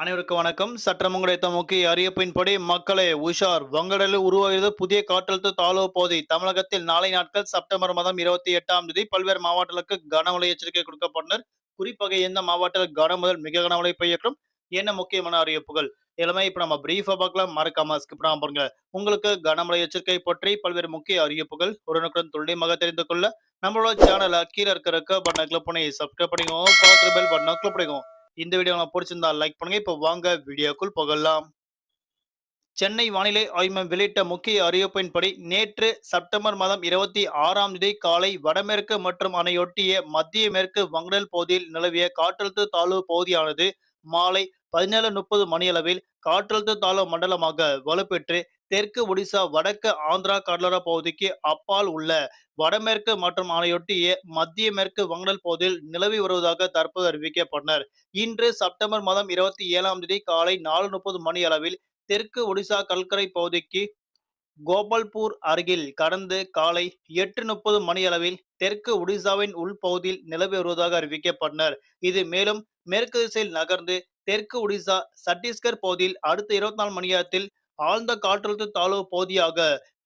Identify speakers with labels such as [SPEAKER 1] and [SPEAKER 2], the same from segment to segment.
[SPEAKER 1] அனைவருக்கும் வணக்கம். சற்றம் கிடைத்த முக்கிய அறிவிப்பின்படி மக்களே உஷார் வங்கடலில் உருவாகிறது புதிய காற்றழுத்த தாழ்வு பகுதி. தமிழகத்தில் நாளை நாட்கள் செப்டம்பர் மாதம் இருபத்தி எட்டாம் தேதி பல்வேறு மாவட்டங்களுக்கு கனமழை எச்சரிக்கை கொடுக்கப்பட்டனர். குறிப்பாக எந்த மாவட்டத்தில் கன முதல் மிக கனமழை பெய்யக்கும் என்ன முக்கியமான அறிவிப்புகள்? எல்லாமே இப்ப நம்ம பிரீஃபா பார்க்கலாம். மறக்காம ஸ்கிப் பண்ணாம பாருங்க. உங்களுக்கு கனமழை எச்சரிக்கை பற்றி பல்வேறு முக்கிய அறிவிப்புகள் உடனுக்குடன் துல்லியமாக தெரிந்து கொள்ள நம்மளோட சேனலை கீழே இருக்கிற பட்டனை கிளிக் பண்ணி சப்ஸ்கிரைப் பண்ணிக்கோங்க. பக்கத்துல பெல் பட்டனை கிளிக் பண்ணிக்கோங்க. இந்த வீடியோ பிடிச்சிருந்தா லைக் பண்ணுங்க. இப்போ வாங்க வீடியோக்குள் போகலாம். சென்னை வானிலை ஆய்வு வெளியிட்ட முக்கிய அறிவிப்பின்படி நேற்று செப்டம்பர் மாதம் இருபத்தி ஆறாம் தேதி காலை வடமேற்கு மற்றும் அணையொட்டிய மத்திய மேற்கு வங்கடல் பகுதியில் நிலவிய காற்றழுத்த தாழ்வு பகுதியானது மாலை பதினேழு முப்பது மணியளவில் காற்றழுத்த தாழ்வு மண்டலமாக வலுப்பெற்று தெற்கு ஒடிசா வடக்கு ஆந்திரா கடலோர பகுதிக்கு அப்பால் உள்ள வடமேற்கு மற்றும் ஆணையொட்டிய மத்திய மேற்கு வங்கடல் பகுதியில் நிலவி வருவதாக தற்போது அறிவிக்கப்பட்டனர். இன்று செப்டம்பர் மாதம் இருபத்தி ஏழாம் தேதி காலை நாலு முப்பது மணி அளவில் தெற்கு ஒடிசா கல்கரை பகுதிக்கு கோபால்பூர் அருகில் கடந்து காலை எட்டு முப்பது மணி அளவில் தெற்கு ஒடிசாவின் உள்பகுதியில் நிலவி வருவதாக அறிவிக்கப்பட்டனர். இது மேலும் மேற்கு திசையில் நகர்ந்து தெற்கு ஒடிசா சத்தீஸ்கர் பகுதியில் அடுத்த இருபத்தி நாலு மணி நேரத்தில் ஆழ்ந்த காற்றழுத்த தாழ்வு பகுதியாக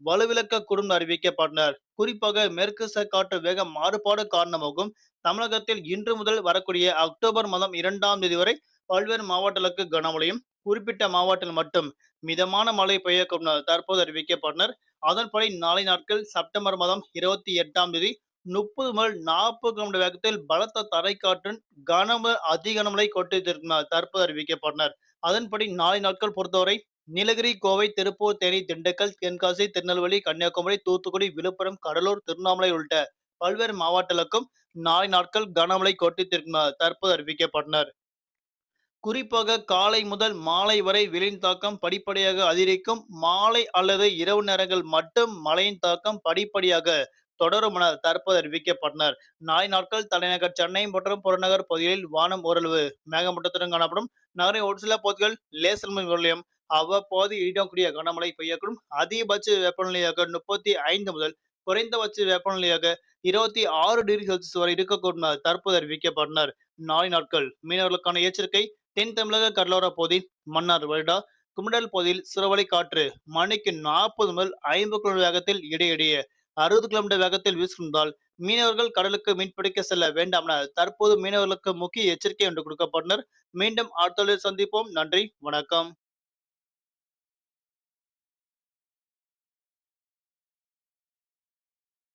[SPEAKER 1] வலுவிழக்கக்கூடும் அறிவிக்கப்பட்டனர். குறிப்பாக மேற்கு காற்று வேக மாறுபாடு காரணமாகவும் தமிழகத்தில் இன்று முதல் வரக்கூடிய அக்டோபர் மாதம் இரண்டாம் தேதி வரை பல்வேறு மாவட்டங்களுக்கு கனமழையும் குறிப்பிட்ட மாவட்டத்தில் மட்டும் மிதமான மழை பெய்யக்கூடும் தற்போது அறிவிக்கப்பட்டனர். அதன்படி நாளை நாட்கள் செப்டம்பர் மாதம் இருபத்தி எட்டாம் தேதி முப்பது முதல் நாற்பது கிலோமீட்டர் வேகத்தில் பலத்த தரைக்காற்றுடன் கனம அதிகனமலை கனமழை தற்போது அறிவிக்கப்பட்டனர். அதன்படி நாளை நாட்கள் பொறுத்தவரை நீலகிரி கோவை திருப்பூர் தேனி திண்டுக்கல் தென்காசி திருநெல்வேலி கன்னியாகுமரி தூத்துக்குடி விழுப்புரம் கடலூர் திருவண்ணாமலை உள்ளிட்ட பல்வேறு மாவட்டங்களுக்கும் நாளை நாட்கள் கனமழை கொட்டித்திருக்கும் தற்போது அறிவிக்கப்பட்டனர். குறிப்பாக காலை முதல் மாலை வரை வெளியின் தாக்கம் படிப்படியாக அதிகரிக்கும். மாலை அல்லது இரவு நேரங்கள் மட்டும் மழையின் தாக்கம் படிப்படியாக தொடரும் என தற்போது அறிவிக்கப்பட்டனர். நாளை நாட்கள் தலைநகர் சென்னை மற்றும் புறநகர் பகுதிகளில் வானம் ஓரளவு மேகமூட்டத்துடன் காணப்படும். நகரின் ஒரு சில பகுதிகள் லேசல் நிலையம் அவ்வப்போது இடக்கூடிய கனமழை பெய்யக்கூடும். அதிகபட்ச வெப்பநிலையாக முப்பத்தி ஐந்து முதல் குறைந்தபட்ச வெப்பநிலையாக இருபத்தி ஆறு டிகிரி செல்சியஸ் வரை இருக்கக்கூடும் தற்போது அறிவிக்கப்பட்டனர். நாளை நாட்கள் மீனவர்களுக்கான எச்சரிக்கை. தென் தமிழக கடலோர பகுதி மன்னார் வருடா குமிடல் பகுதியில் சிறுவலை காற்று மணிக்கு நாற்பது முதல் ஐம்பது கிலோமீட்டர் வேகத்தில் இடையிடையே அறுபது கிலோமீட்டர் வேகத்தில் வீசுகின்றால் மீனவர்கள் கடலுக்கு மீன்பிடிக்க செல்ல வேண்டாம் என தற்போது மீனவர்களுக்கு முக்கிய எச்சரிக்கை என்று கொடுக்கப்பட்டனர். மீண்டும் அடுத்த சந்திப்போம். நன்றி. வணக்கம்.